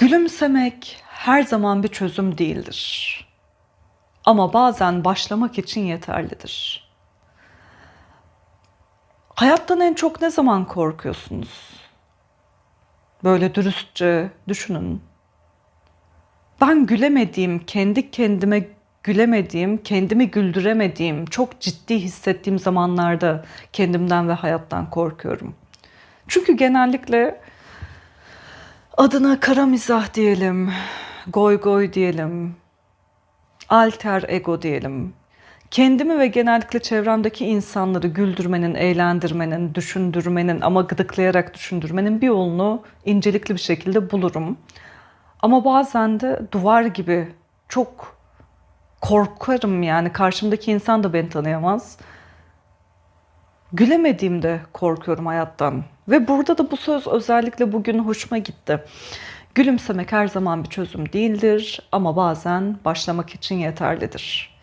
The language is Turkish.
Gülümsemek her zaman bir çözüm değildir. Ama bazen başlamak için yeterlidir. Hayattan en çok ne zaman korkuyorsunuz? Böyle dürüstçe düşünün. Ben gülemediğim, kendi kendime gülemediğim, kendimi güldüremediğim, çok ciddi hissettiğim zamanlarda kendimden ve hayattan korkuyorum. Çünkü genellikle adına kara mizah diyelim, goy goy diyelim, alter ego diyelim. Kendimi ve genellikle çevremdeki insanları güldürmenin, eğlendirmenin, düşündürmenin ama gıdıklayarak düşündürmenin bir yolunu incelikli bir şekilde bulurum. Ama bazen de duvar gibi çok korkarım yani karşımdaki insan da beni tanıyamaz. Gülemediğimde korkuyorum hayattan. Ve burada da bu söz özellikle bugün hoşuma gitti. Gülümsemek her zaman bir çözüm değildir ama bazen başlamak için yeterlidir.